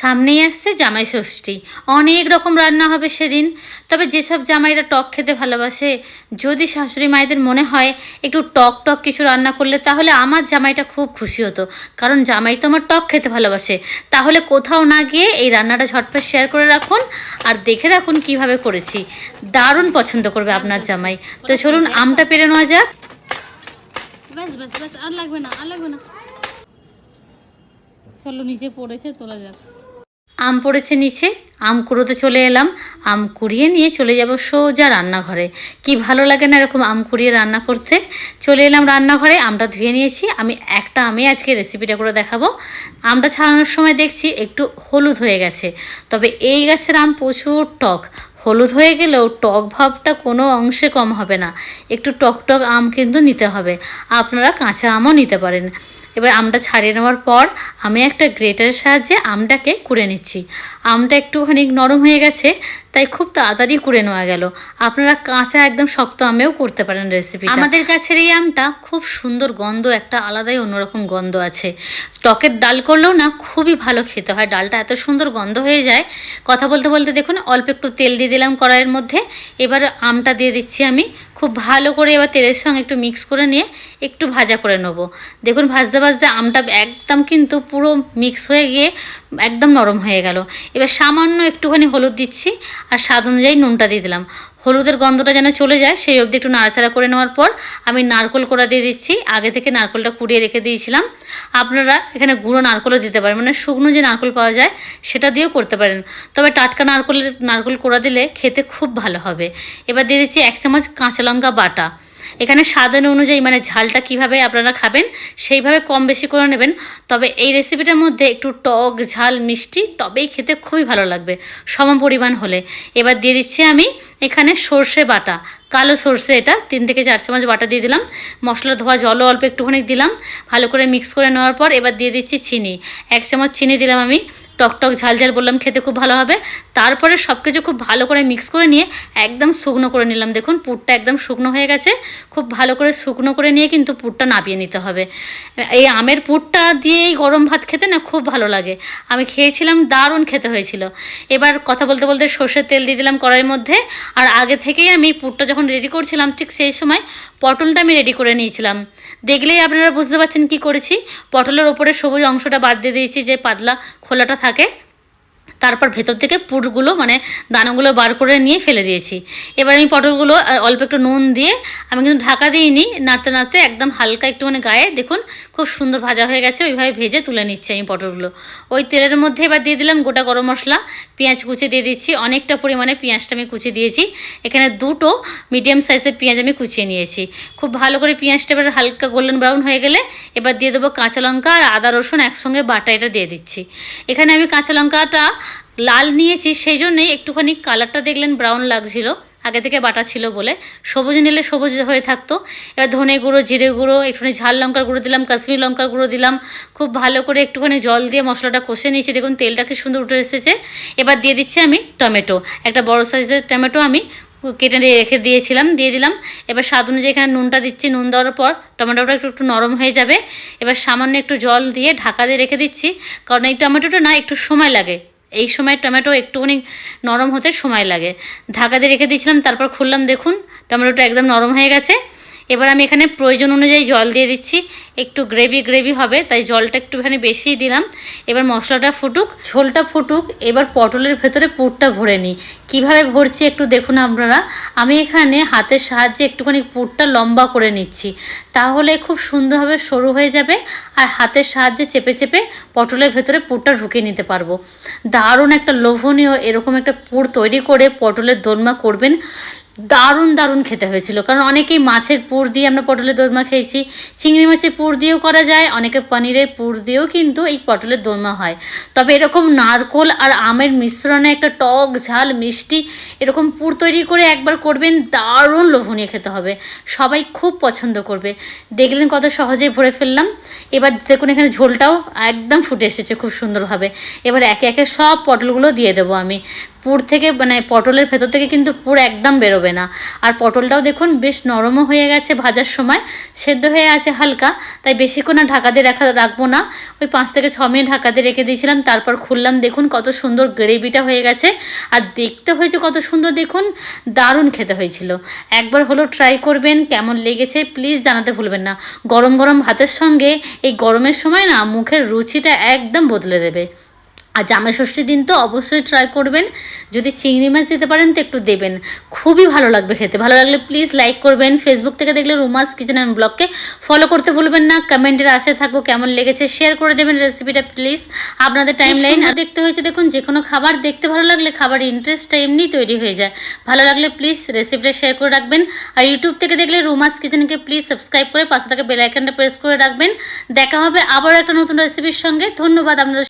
সামনেই আসছে জামাই ষষ্ঠী। অনেক রকম রান্না হবে সেদিন। তবে যেসব জামাইরা টক খেতে ভালোবাসে, যদি শাশুড়ি মায়েদের মনে হয় একটু টক টক কিছু রান্না করলে তাহলে আমার জামাইটা খুব খুশি হতো। কারণ জামাই তো আমার টক খেতে ভালোবাসে। তাহলে কোথাও না গিয়ে এই রান্নাটা ঝটপট শেয়ার করে রাখুন আর দেখে রাখুন কীভাবে করেছি। দারুণ পছন্দ করবে আপনার জামাই। তো চলুন আমটা পেরে নেওয়া যাক। আর লাগবে না, আর লাগবে না। চলো, নিচে পড়েছে, তোলা যাক। আম পড়েছে নিচে, আম কুড়োতে চলে এলাম, আম কুড়িয়ে নিয়ে চলে যাব সোজা রান্নাঘরে। কি ভালো লাগে না এরকম আম কুড়িয়ে রান্না করতে? চলে এলাম রান্নাঘরে, আমটা ধুয়ে নিয়েছি, আমি একটা আমে আজকে রেসিপিটা করে দেখাবো। আমটা ছাড়ানোর সময় দেখছি একটু হলুদ হয়ে গেছে, তবে এই গাছের আম প্রচুর টক। হলুদ হয়ে গেলেও টক ভাবটা কোনো অংশে কম হবে না, একটু টক টক আম কিন্তু নিতে হবে। আপনারা কাঁচা আমও নিতে পারেন। এবার আমটা ছাড়িয়ে নেওয়ার পর আমি একটা গ্রেটারের সাহায্যে আমটাকে কুড়ে নিচ্ছি। আমটা একটুখানি নরম হয়ে গেছে তাই খুব তাড়াতাড়ি করে নেওয়া গেল। আপনারা কাঁচা একদম শক্ত আমেও করতে পারেন রেসিপি আমাদের গাছের এই আমটা খুব সুন্দর গন্ধ, একটা আলাদাই অন্যরকম গন্ধ আছে। টকের ডাল করলেও না খুবই ভালো খেতে হয়। ডালটা এত সুন্দর গন্ধ হয়ে যায়। কথা বলতে বলতে দেখুন, অল্প একটু তেল দিয়ে দিলাম কড়াইয়ের মধ্যে। এবার আমটা দিয়ে দিচ্ছি আমি। খুব ভালো করে এবার তেলের সঙ্গে একটু মিক্স করে নিয়ে একটু ভাজা করে নেব। দেখুন, ভাজতে ভাজতে আমটা একদম কিন্তু পুরো মিক্স হয়ে গিয়ে একদম নরম হয়ে গেল। এবার সামান্য একটুখানি হলুদ দিচ্ছি। আর স্বাদ অনুযায়ী নুনটা দিয়ে দিলাম। হলুদের গন্ধটা যেন চলে যায়, সেই অবধি একটু নাড়াচাড়া করে নেওয়ার পর আমি নারকোল কোড়া দিয়ে দিচ্ছি। আগে থেকে নারকলটা কুড়িয়ে রেখে দিয়েছিলাম। আপনারা এখানে গুঁড়ো নারকোলও দিতে পারেন মানে শুকনো যে নারকোল পাওয়া যায় সেটা দিয়েও করতে পারেন। তবে টাটকা নারকোলের, নারকোল কোড়া দিলে খেতে খুব ভালো হবে। এবার দিয়ে দিচ্ছি এক চামচ কাঁচা লঙ্কা বাটা। এখানে স্বাদের অনুযায়ী মানে ঝালটা কীভাবে আপনারা খাবেন, সেইভাবে কম বেশি করে নেবেন। তবে এই রেসিপিটার মধ্যে একটু টক, ঝাল, মিষ্টি, তবেই খেতে খুবই ভালো লাগবে সম পরিমাণ হলে। এবার দিয়ে দিচ্ছি আমি এখানে সর্ষে বাটা, কালো সর্ষে এটা, তিন থেকে চার চামচ বাটা দিয়ে দিলাম। মশলা ধোয়া জলও অল্প একটুখানি দিলাম, ভালো করে মিক্স করে নেওয়ার পর এবার দিয়ে দিচ্ছি চিনি, এক চামচ চিনি দিলাম আমি। টক টক ঝাল ঝাল বললাম, খেতে খুব ভালো হবে। তারপরে সব কিছু খুব ভালো করে মিক্স করে নিয়ে একদম শুকনো করে নিলাম। দেখুন, পুরটা একদম শুকনো হয়ে গেছে। খুব ভালো করে শুকনো করে নিয়ে কিন্তু পুরটা নাপিয়ে নিতে হবে। এই আমের পুরটা দিয়েই গরম ভাত খেতে না খুব ভালো লাগে। আমি খেয়েছিলাম, দারুণ খেতে হয়েছিল। এবার কথা বলতে বলতে সর্ষের তেল দিয়ে দিলাম কড়াইয়ের মধ্যে। আর আগে থেকেই আমি পুরটা যখন রেডি করছিলাম, ঠিক সেই সময় পটলটা আমি রেডি করে নিয়েছিলাম। দেখলেই আপনারা বুঝতে পারছেন কি করেছি। পটলের ওপরে সবুজ অংশটা বাদ দিয়ে দিয়েছি যে পাতলা খোলাটা থাকে তারপর ভেতর থেকে পুরগুলো মানে দানাগুলো বার করে নিয়ে ফেলে দিয়েছি। এবার আমি পটলগুলো অল্প একটু নুন দিয়ে, আমি কিন্তু ঢাকা দিইনি, নাড়তে নাড়তে একদম হালকা একটুখানি গায়ে, দেখুন খুব সুন্দর ভাজা হয়ে গেছে, ওইভাবে ভেজে তুলে নিচ্ছি আমি পটলগুলো। ওই তেলের মধ্যে এবার দিয়ে দিলাম গোটা গরম মশলা, পেঁয়াজ কুচি দিয়ে দিচ্ছি, অনেকটা পরিমাণে পেঁয়াজটা আমি কুচি দিয়েছি। এখানে দুটো মিডিয়াম সাইজের পেঁয়াজ আমি কুচিয়ে নিয়েছি। খুব ভালো করে পেঁয়াজটা এবার হালকা গোল্ডেন ব্রাউন হয়ে গেলে, এবার দিয়ে দেবো কাঁচা লঙ্কা আর আদা রসুন একসঙ্গে বাটা এটা দিয়ে দিচ্ছি। এখানে আমি কাঁচা লঙ্কাটা লাল নিয়েছি সেই জন্যই একটুখানি কালারটা দেখলেন ব্রাউন লাগছিল, আগে থেকে বাটা ছিল বলে। সবুজ নিলে সবুজ হয়ে থাকতো। এবার ধনে গুঁড়ো, জিরে গুঁড়ো, একটুখানি ঝাল লঙ্কার গুঁড়ো দিলাম, কাশ্মীর লঙ্কার গুঁড়ো দিলাম। খুব ভালো করে একটুখানি জল দিয়ে মশলাটা কষে নিয়েছি। দেখুন, তেলটা কি সুন্দর উঠে এসেছে। এবার দিয়ে দিচ্ছি আমি টমেটো। একটা বড় সাইজের টমেটো আমি কেটে রেখে দিয়েছিলাম, দিয়ে দিলাম। এবার স্বাদ অনুযায়ী এখানে নুনটা দিচ্ছি। নুন দেওয়ার পর টমেটোটা একটু একটু নরম হয়ে যাবে। এবার সামান্য একটু জল দিয়ে ঢাকা দিয়ে রেখে দিচ্ছি। কারণ এই টমেটোটা না, একটু সময় লাগে। এই সময় টমেটো একটুখানি নরম হতে সময় লাগে। ঢাকা দিয়ে রেখে দিয়েছিলাম, তারপর খুললাম, দেখুন, টমেটোটা একদম নরম হয়ে গেছে। এবার আমি এখানে প্রয়োজন অনুযায়ী জল দিয়ে দিচ্ছি। একটু গ্রেভি গ্রেভি হবে, তাই জলটা একটুখানি বেশিই দিলাম। এবার মশলাটা ফুটুক, ঝোলটা ফুটুক, এবার পটলের ভেতরে পুরটা ভরে নিই। কীভাবে ভরছি একটু দেখুন আপনারা। আমি এখানে হাতের সাহায্যে একটুখানি পুরটা লম্বা করে নিচ্ছি। তাহলে খুব সুন্দরভাবে সরু হয়ে যাবে আর হাতের সাহায্যে চেপে চেপে পটলের ভেতরে পুরটা ঢুকিয়ে নিতে পারব। দারুণ একটা লোভনীয় এরকম একটা পুর তৈরি করে পটলের দোরমা করবেন। দারুণ দারুণ খেতে হয়েছিল। কারণ অনেকেই মাছের পুর দিয়ে আমরা পটলের দোরমা খেয়েছি। চিংড়ি মাছের পুর দিয়েও করা যায়, অনেকে পনিরের পুর দিয়েও কিন্তু এই পটলের দোরমা হয়। তবে এরকম নারকোল আর আমের মিশ্রণে একটা টক ঝাল, মিষ্টি এরকম পুর তৈরি করে একবার করবেন, দারুণ লোভনীয় খেতে হবে। সবাই খুব পছন্দ করবে। দেখলেন কত সহজেই ভরে ফেললাম। এবার দেখুন এখানে ঝোলটাও একদম ফুটে এসেছে খুব সুন্দরভাবে। এবার একে একে সব পটলগুলো দিয়ে দেবো আমি। পুর থেকে মানে পটলের ভেতর থেকে কিন্তু পুর একদম বেরোবে না। আর পটলটাও দেখুন বেশ নরমও হয়ে গেছে ভাজার সময়, সেদ্ধ হয়ে আছে হালকা, তাই বেশিক্ষণ আর ঢাকা দিয়ে রাখা রাখব না। ওই পাঁচ থেকে ছ মিনিট ঢাকা দিয়ে রেখে দিয়েছিলাম, তারপর খুললাম, দেখুন কত সুন্দর গ্রেভিটা হয়ে গেছে। আর দেখতে হয়েছে কত সুন্দর, দেখুন দারুণ খেতে হয়েছিল। একবার হলো ট্রাই করবেন, কেমন লেগেছে প্লিজ জানাতে ভুলবেন না। গরম গরম ভাতের সঙ্গে এই গরমের সময় না, মুখের রুচিটা একদম বদলে দেবে। আর জামাই ষষ্ঠীর দিন তো অবশ্যই ট্রাই করবেন। যদি চিংড়ি মাছ দিতে পারেন তো একটু দেবেন। খুবই ভালো লাগবে খেতে। ভালো লাগলে প্লিজ লাইক করবেন। ফেসবুক থেকে দেখলে রুমাস কিচেন অ্যান্ড ব্লগকে ফলো করতে ভুলবেন না। কমেন্টের আশে থাকব কেমন লেগেছে। শেয়ার করে দেবেন রেসিপিটা প্লিজ আপনাদের টাইম লাইন আর দেখতে হয়েছে দেখুন যে কোনো খাবার দেখতে ভালো লাগলে খাবার ইন্টারেস্টটা এমনি তৈরি হয়ে যায়। ভালো লাগলে প্লিজ রেসিপিটা শেয়ার করে রাখবেন। আর ইউটিউব থেকে দেখলে রুমাস কিচেনকে প্লিজ সাবস্ক্রাইব করে পাশে থাকা বেল আইকনটা প্রেস করে রাখবেন। দেখা হবে আবার একটা নতুন রেসিপির সঙ্গে। ধন্যবাদ আপনাদের